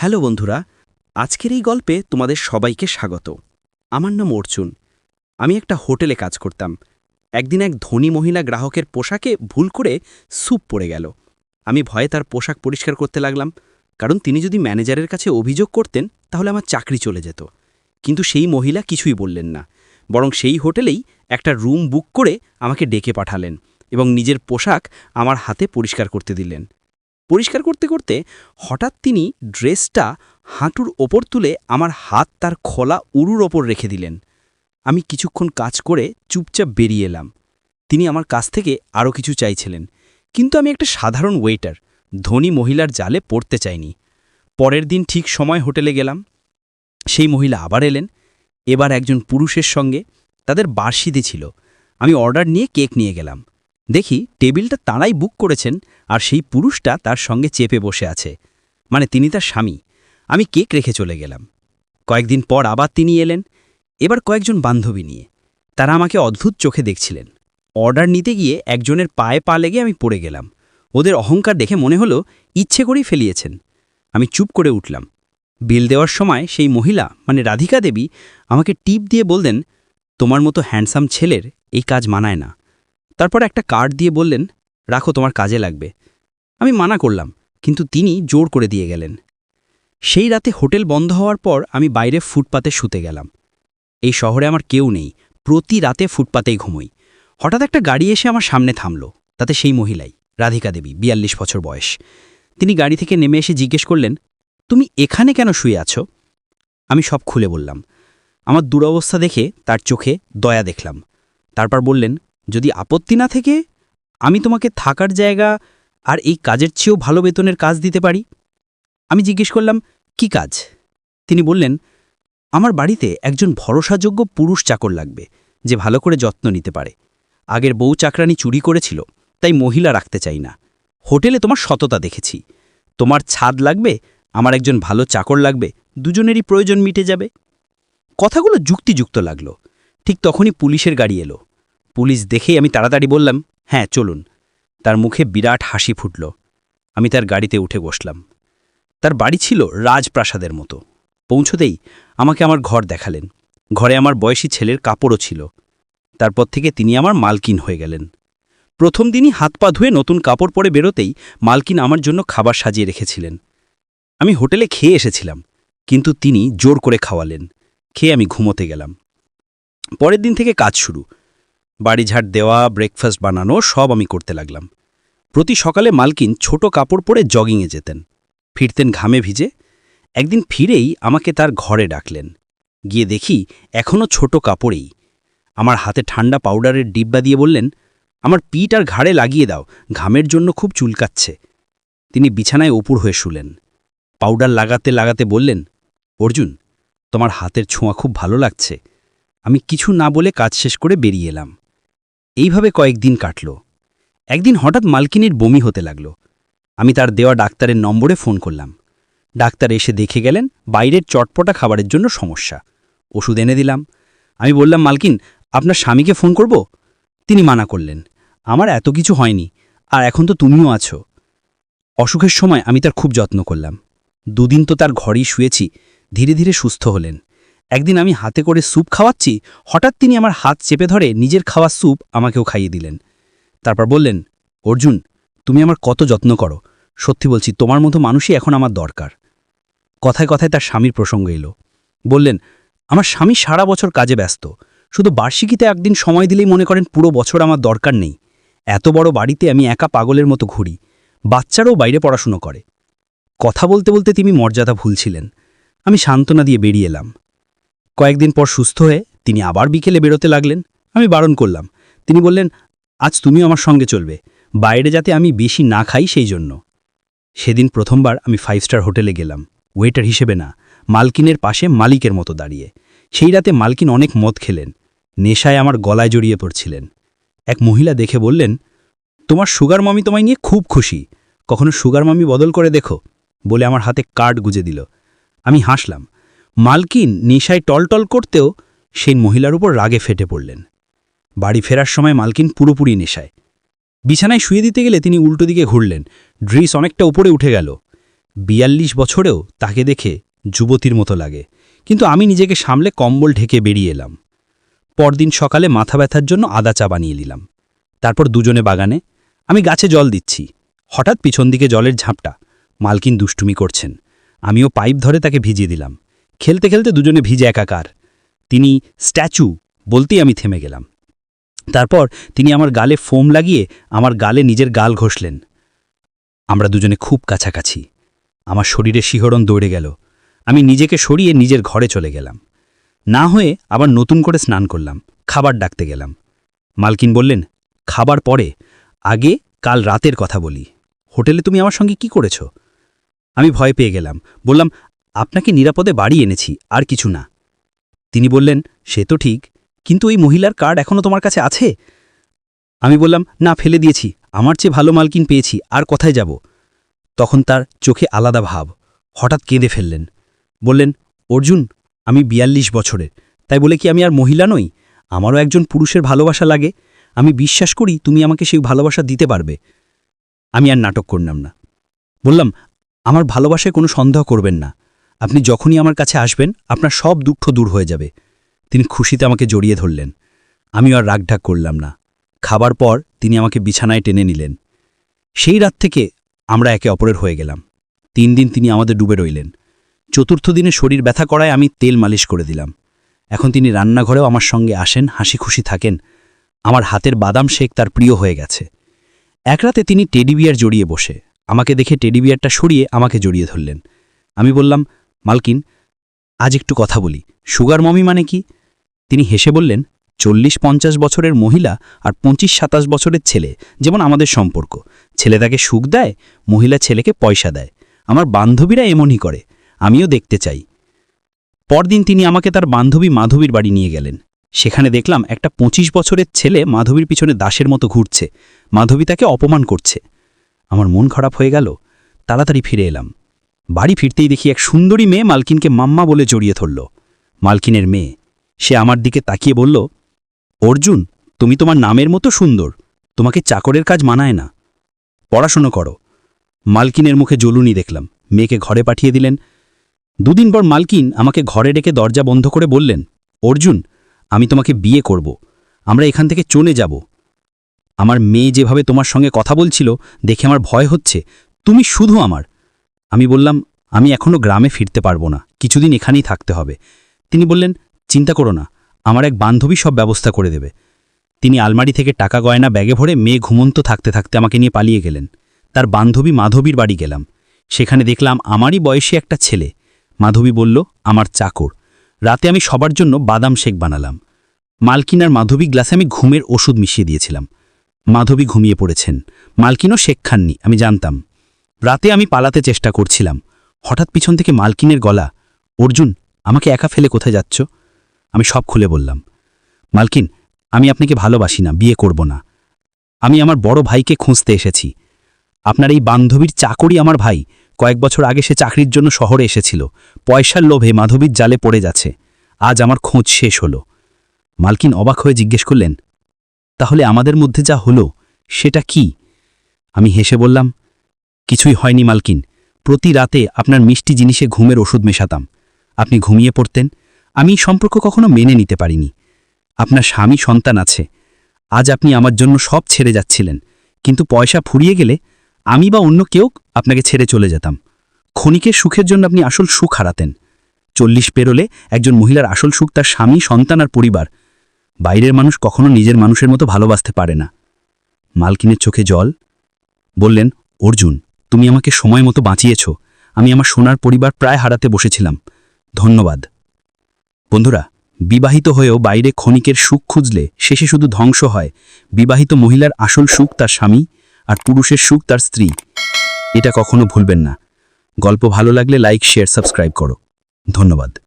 Hello বন্ধুরা, আজকের এই গল্পে তোমাদের সবাইকে স্বাগত। আমার নাম অর্জুন। আমি একটা হোটেলে কাজ করতাম। একদিন এক ধনী মহিলা গ্রাহকের পোশাকে ভুল করে স্যুপ পড়ে গেল। আমি ভয়ে তার পোশাক পরিষ্কার করতে লাগলাম, কারণ তিনি যদি ম্যানেজারের কাছে অভিযোগ করতেন, তাহলে আমার চাকরি চলে যেত। কিন্তু সেই মহিলা কিছুই বললেন না, বরং সেই হোটেলেই একটা রুম বুক করে আমাকে ডেকে পাঠালেন এবং নিজের পোশাক আমার হাতে পরিষ্কার করতে দিলেন। পরিষ্কার করতে করতে হঠাৎ তিনি ড্রেসটা হাঁটুর ওপর তুলে আমার হাত তার খোলা উরুর ওপর রেখে দিলেন। আমি কিছুক্ষণ কাজ করে চুপচাপ বেরিয়ে এলাম। তিনি আমার কাছ থেকে আরও কিছু চাইছিলেন, কিন্তু আমি একটা সাধারণ ওয়েটার ধনী মহিলার জালে পড়তে চাইনি। পরের দিন ঠিক সময় হোটেলে গেলাম। সেই মহিলা আবার এলেন। এবার একজন পুরুষের সঙ্গে তাদের বার্ষিদে ছিল। আমি অর্ডার নিয়ে কেক নিয়ে গেলাম। দেখি টেবিলটা তাঁরাই বুক করেছেন আর সেই পুরুষটা তার সঙ্গে চেপে বসে আছে। মানে তিনি তার স্বামী। আমি কেক রেখে চলে গেলাম। কয়েকদিন পর আবার তিনি এলেন। এবার কয়েকজন বান্ধবী নিয়ে। তারা আমাকে অদ্ভুত চোখে দেখছিলেন। অর্ডার নিতে গিয়ে একজনের পায়ে পা লেগে আমি পড়ে গেলাম। ওদের অহংকার দেখে মনে হলো ইচ্ছে করেই ফেলিয়েছেন। আমি চুপ করে উঠলাম। বিল দেওয়ার সময় সেই মহিলা মানে রাধিকা দেবী, আমাকে টিপ দিয়ে বললেন, তোমার মতো হ্যান্ডসাম ছেলের এই কাজ মানায় না। তারপর একটা কার্ড দিয়ে বললেন, রাখো, তোমার কাজে লাগবে। আমি মানা করলাম, কিন্তু তিনি জোর করে দিয়ে গেলেন। সেই রাতে হোটেল বন্ধ হওয়ার পর আমি বাইরে ফুটপাতে শুতে গেলাম। এই শহরে আমার কেউ নেই, প্রতি রাতে ফুটপাতেই ঘুমোই। হঠাৎ একটা গাড়ি এসে আমার সামনে থামল, তাতে সেই মহিলাই, রাধিকা দেবী, বিয়াল্লিশ বছর বয়স। তিনি গাড়ি থেকে নেমে এসে জিজ্ঞেস করলেন, তুমি এখানে কেন শুয়ে আছো? আমি সব খুলে বললাম। আমার দুরবস্থা দেখে তার চোখে দয়া দেখলাম। তারপর বললেন, যদি আপত্তি না থেকে, আমি তোমাকে থাকার জায়গা আর এই কাজের চেয়েও ভালো বেতনের কাজ দিতে পারি? আমি জিজ্ঞেস করলাম, কি কাজ? তিনি বললেন, আমার বাড়িতে একজন ভরসাযোগ্য পুরুষ চাকর লাগবে, যে ভালো করে যত্ন নিতে পারে। আগের বউ চাকরানি চুরি করেছিল, তাই মহিলা রাখতে চাই না। হোটেলে তোমার সততা দেখেছি। তোমার ছাদ লাগবে, আমার একজন ভালো চাকর লাগবে, দুজনেরই প্রয়োজন মিটে যাবে। কথাগুলো যুক্তিযুক্ত লাগল। ঠিক তখনই পুলিশের গাড়ি এলো। পুলিশ দেখেই আমি তাড়াতাড়ি বললাম হ্যাঁ চলুন। তার মুখে বিরাট হাসি ফুটল। আমি তার গাড়িতে উঠে বসলাম। তার বাড়ি ছিল রাজপ্রাসাদের মতো। পৌঁছতেই আমাকে আমার ঘর দেখালেন। ঘরে আমার বয়সী ছেলের কাপড়ও ছিল। তারপর থেকে তিনি আমার মালকিন হয়ে গেলেন। প্রথম দিনই হাত পা ধুয়ে নতুন কাপড় পরে বেরোতেই মালকিন আমার জন্য খাবার সাজিয়ে রেখেছিলেন। আমি হোটেলে খেয়ে এসেছিলাম, কিন্তু তিনি জোর করে খাওয়ালেন। খেয়ে আমি ঘুমোতে গেলাম। পরের দিন থেকে কাজ শুরু। বাড়ি ঝাড় দেওয়া ব্রেকফাস্ট বানানো, সব আমি করতে লাগলাম। প্রতি সকালে মালকিন ছোট কাপড় পরে জগিংয়ে যেতেন। ফিরতেন ঘামে ভিজে। একদিন ফিরেই আমাকে তার ঘরে ডাকলেন। গিয়ে দেখি এখনও ছোট কাপড়েই। আমার হাতে ঠান্ডা পাউডারের ডিব্বা দিয়ে বললেন, আমার পিঠ আর ঘাড়ে লাগিয়ে দাও, ঘামের জন্য খুব চুলকাচ্ছে। তিনি বিছানায় উপুর হয়ে শুলেন। পাউডার লাগাতে লাগাতে বললেন, অর্জুন, তোমার হাতের ছোঁয়া খুব ভালো লাগছে। আমি কিছু না বলে কাজ শেষ করে বেরিয়ে এলাম। এইভাবে কয়েকদিন কাটল। একদিন হঠাৎ মালকিনীর বমি হতে লাগল। আমি তার দেওয়া ডাক্তারের নম্বরে ফোন করলাম। ডাক্তার এসে দেখে গেলেন বাইরের চটপটা খাবারের জন্য সমস্যা। ওষুধ এনে দিলাম। আমি বললাম, মালকিন, আপনার স্বামীকে ফোন করব? তিনি মানা করলেন, আমার এত কিছু হয়নি, আর এখন তো তুমিও আছো। অসুখের সময় আমি তার খুব যত্ন করলাম। দুদিন তো তার ঘরেই শুয়েছি, ধীরে ধীরে সুস্থ হলেন। একদিন আমি হাতে করে স্যুপ খাওয়াচ্ছি, হঠাৎ তিনি আমার হাত চেপে ধরে নিজের খাওয়া স্যুপ আমাকেও খাইয়ে দিলেন। তারপর বললেন, অর্জুন, তুমি আমার কত যত্ন করো। সত্যি বলছি, তোমার মতো মানুষই এখন আমার দরকার। কথায় কথায় তার স্বামীর প্রসঙ্গ এলো। বললেন, আমার স্বামী সারা বছর কাজে ব্যস্ত। শুধু বার্ষিকীতে একদিন সময় দিলেই মনে করেন পুরো বছর আমার দরকার নেই। এত বড় বাড়িতে আমি একা পাগলের মতো ঘুরি। বাচ্চারাও বাইরে পড়াশুনো করে। কথা বলতে বলতে তিনি মর্যাদা ভুলছিলেন। আমি সান্ত্বনা দিয়ে বেরিয়ে এলাম। কয়েকদিন পর সুস্থ হয়ে তিনি আবার বিকেলে বেরোতে লাগলেন। আমি বারণ করলাম। তিনি বললেন, আজ তুমিও আমার সঙ্গে চলবে। বাইরে যাতে আমি বেশি না খাই সেই জন্য। সেদিন প্রথমবার আমি ফাইভ স্টার হোটেলে গেলাম। ওয়েটার হিসেবে না, মালকিনের পাশে মালিকের মতো দাঁড়িয়ে। সেই রাতে মালকিন অনেক মদ খেলেন। নেশায় আমার গলায় জড়িয়ে পড়ছিলেন। এক মহিলা দেখে বললেন, তোমার সুগার মামি তোমায় নিয়ে খুব খুশি। কখনো সুগার মামি বদল করে দেখো, বলে আমার হাতে কার্ড গুজে দিল। আমি হাসলাম। মালকিন নেশায় টলটল করতেও সেই মহিলার উপর রাগে ফেটে পড়লেন। বাড়ি ফেরার সময় মালকিন পুরোপুরি নেশায়। বিছানায় শুয়ে দিতে গেলে তিনি উল্টো দিকে ঘুরলেন। ড্রিস অনেকটা উপরে উঠে গেল। বিয়াল্লিশ বছরেও তাকে দেখে যুবতীর মতো লাগে। কিন্তু আমি নিজেকে সামলে কম্বল ঢেকে বেরিয়ে এলাম। পরদিন সকালে মাথা ব্যথার জন্য আদা চা বানিয়ে নিলাম। তারপর দুজনে বাগানে, আমি গাছে জল দিচ্ছি। হঠাৎ পিছন দিকে জলের ঝাপটা। মালকিন দুষ্টুমি করছেন। আমিও পাইপ ধরে তাকে ভিজিয়ে দিলাম। খেলতে খেলতে দুজনে ভিজে একাকার। তিনি স্ট্যাচু বলতেই আমি থেমে গেলাম। তারপর তিনি আমার গালে ফোম লাগিয়ে আমার গালে নিজের গাল ঘষলেন। আমরা দুজনে খুব কাছাকাছি। আমার শরীরে শিহরণ দৌড়ে গেল। আমি নিজেকে সরিয়ে নিজের ঘরে চলে গেলাম। না হয়ে আবার নতুন করে স্নান করলাম। খাবার ডাকতে গেলাম। মালকিন বললেন, খাবার পরে। আগে কাল রাতের কথা বলি। হোটেলে তুমি আমার সঙ্গে কি করেছ? আমি ভয় পেয়ে গেলাম। বললাম আপনাকে নিরাপদে বাড়ি এনেছি, আর কিছু না। তিনি বললেন, সে তো ঠিক, কিন্তু ওই মহিলার কার্ড এখনও তোমার কাছে আছে? আমি বললাম, না, ফেলে দিয়েছি, আমার চেয়ে ভালো মালকিন পেয়েছি, আর কোথায় যাব? তখন তার চোখে আলাদা ভাব, হঠাৎ কেঁদে ফেললেন। বললেন, অর্জুন, আমি বিয়াল্লিশ বছরের, তাই বলে কি আমি আর মহিলা নই? আমারও একজন পুরুষের ভালোবাসা লাগে, আমি বিশ্বাস করি তুমি আমাকে সেই ভালোবাসা দিতে পারবে। আমি আর নাটক করলাম না। বললাম, আমার ভালোবাসায় কোনো সন্দেহ করবেন না আপনি যখনই আমার কাছে আসবেন, আপনার সব দুঃখ দূর হয়ে যাবে। তিনি খুশিতে আমাকে জড়িয়ে ধরলেন। আমি আর রাগঢাক করলাম না। খাবার পর তিনি আমাকে বিছানায় টেনে নিলেন। সেই রাত থেকে আমরা একে অপরের হয়ে গেলাম। তিন দিন তিনি আমাদের ডুবে রইলেন। চতুর্থ দিনে শরীর ব্যথা করায় আমি তেল মালিশ করে দিলাম। এখন তিনি রান্নাঘরেও আমার সঙ্গে আসেন হাসি খুশি থাকেন। আমার হাতের বাদাম শেক তার প্রিয় হয়ে গেছে। এক রাতে তিনি টেডিবিয়ার জড়িয়ে বসে। আমাকে দেখে টেডিবিয়ারটা সরিয়ে আমাকে জড়িয়ে ধরলেন। আমি বললাম মালকিন, আজ একটু কথা বলি। সুগার মমি মানে কি? তিনি হেসে বললেন, চল্লিশ পঞ্চাশ বছরের মহিলা আর পঁচিশ সাতাশ বছরের ছেলে, যেমন আমাদের সম্পর্ক। ছেলে তাকে সুখ দেয়, মহিলা ছেলেকে পয়সা দেয়। আমার বান্ধবীরা এমনই করে, আমিও দেখতে চাই। পরদিন তিনি আমাকে তার বান্ধবী মাধবীর বাড়ি নিয়ে গেলেন। সেখানে দেখলাম একটা পঁচিশ বছরের ছেলে মাধবীর পিছনে দাসের মতো ঘুরছে। মাধবী তাকে অপমান করছে। আমার মন খারাপ হয়ে গেল, তাড়াতাড়ি ফিরে এলাম। বাড়ি ফিরতেই দেখি এক সুন্দরী মেয়ে মালকিনকে মাম্মা বলে জড়িয়ে ধরল। মালকিনের মেয়ে, সে আমার দিকে তাকিয়ে বলল, অর্জুন, তুমি তোমার নামের মতো সুন্দর, তোমাকে চাকরের কাজ মানায় না। পড়াশুনো করো। মালকিনের মুখে জ্বলুনি দেখলাম, মেয়েকে ঘরে পাঠিয়ে দিলেন। দুদিন পর মালকিন আমাকে ঘরে ডেকে দরজা বন্ধ করে বললেন, অর্জুন, আমি তোমাকে বিয়ে করব, আমরা এখান থেকে চলে যাব। আমার মেয়ে যেভাবে তোমার সঙ্গে কথা বলছিল, দেখে আমার ভয় হচ্ছে, তুমি শুধু আমার আমি বললাম, আমি এখনও গ্রামে ফিরতে পারব না, কিছুদিন এখানেই থাকতে হবে। তিনি বললেন, চিন্তা করো না, আমার এক বান্ধবী সব ব্যবস্থা করে দেবে। তিনি আলমারি থেকে টাকা গয়না ব্যাগে ভরে মেয়ে ঘুমন্ত থাকতে থাকতে আমাকে নিয়ে পালিয়ে গেলেন। তার বান্ধবী মাধবীর বাড়ি গেলাম। সেখানে দেখলাম আমারই বয়সী একটা ছেলে। মাধবী বলল, আমার চাকর। রাতে আমি সবার জন্য বাদাম শেক বানালাম। মালকিনার মাধবী গ্লাসে আমি ঘুমের ওষুধ মিশিয়ে দিয়েছিলাম। মাধবী ঘুমিয়ে পড়েছেন। মালকিনও শেখ খাননি, আমি জানতাম। রাতে আমি পালাতে চেষ্টা করছিলাম। হঠাৎ পিছন থেকে মালকিনের গলা, অর্জুন, আমাকে একা ফেলে কোথায় যাচ্ছ? আমি সব খুলে বললাম, মালকিন, আমি আপনাকে ভালোবাসি না, বিয়ে করব না। আমি আমার বড় ভাইকে খুঁজতে এসেছি। আপনার এই বান্ধবীর চাকরি আমার ভাই। কয়েক বছর আগে সে চাকরির জন্য শহরে এসেছিল। পয়সার লোভে মাধবীর জালে পড়ে যাচ্ছে। আজ আমার খোঁজ শেষ হলো। মালকিন অবাক হয়ে জিজ্ঞেস করলেন, তাহলে আমাদের মধ্যে যা হলো, সেটা কি? আমি হেসে বললাম কিছুই হয়নি মালকিন। প্রতি রাতে আপনার মিষ্টি জিনিসে ঘুমের ওষুধ মেশাতাম। আপনি ঘুমিয়ে পড়তেন। আমি সম্পর্ক কখনো মেনে নিতে পারিনি। আপনার স্বামী সন্তান আছে। আজ আপনি আমার জন্য সব ছেড়ে যাচ্ছিলেন। কিন্তু পয়সা ফুরিয়ে গেলে আমি বা অন্য কেউ আপনাকে ছেড়ে চলে যেতাম। ক্ষণিকের সুখের জন্য আপনি আসল সুখ হারাতেন। চল্লিশ পেরোলে একজন মহিলার আসল সুখ তার স্বামী, সন্তান আর পরিবার। বাইরের মানুষ কখনো নিজের মানুষের মতো ভালোবাসতে পারে না। মালকিনের চোখে জল। বললেন, অর্জুন তুমি আমাকে সময় মতো বাঁচিয়েছ। আমি আমার সোনার পরিবার প্রায় হারাতে বসেছিলাম। ধন্যবাদ। বন্ধুরা, বিবাহিত হয়েও বাইরে ক্ষণিকের সুখ খুঁজলে শেষে শুধু ধ্বংস হয়। বিবাহিত মহিলার আসল সুখ তার স্বামী আর পুরুষের সুখ তার স্ত্রী। এটা কখনো ভুলবেন না। গল্প ভালো লাগলে লাইক, শেয়ার, সাবস্ক্রাইব করো। ধন্যবাদ।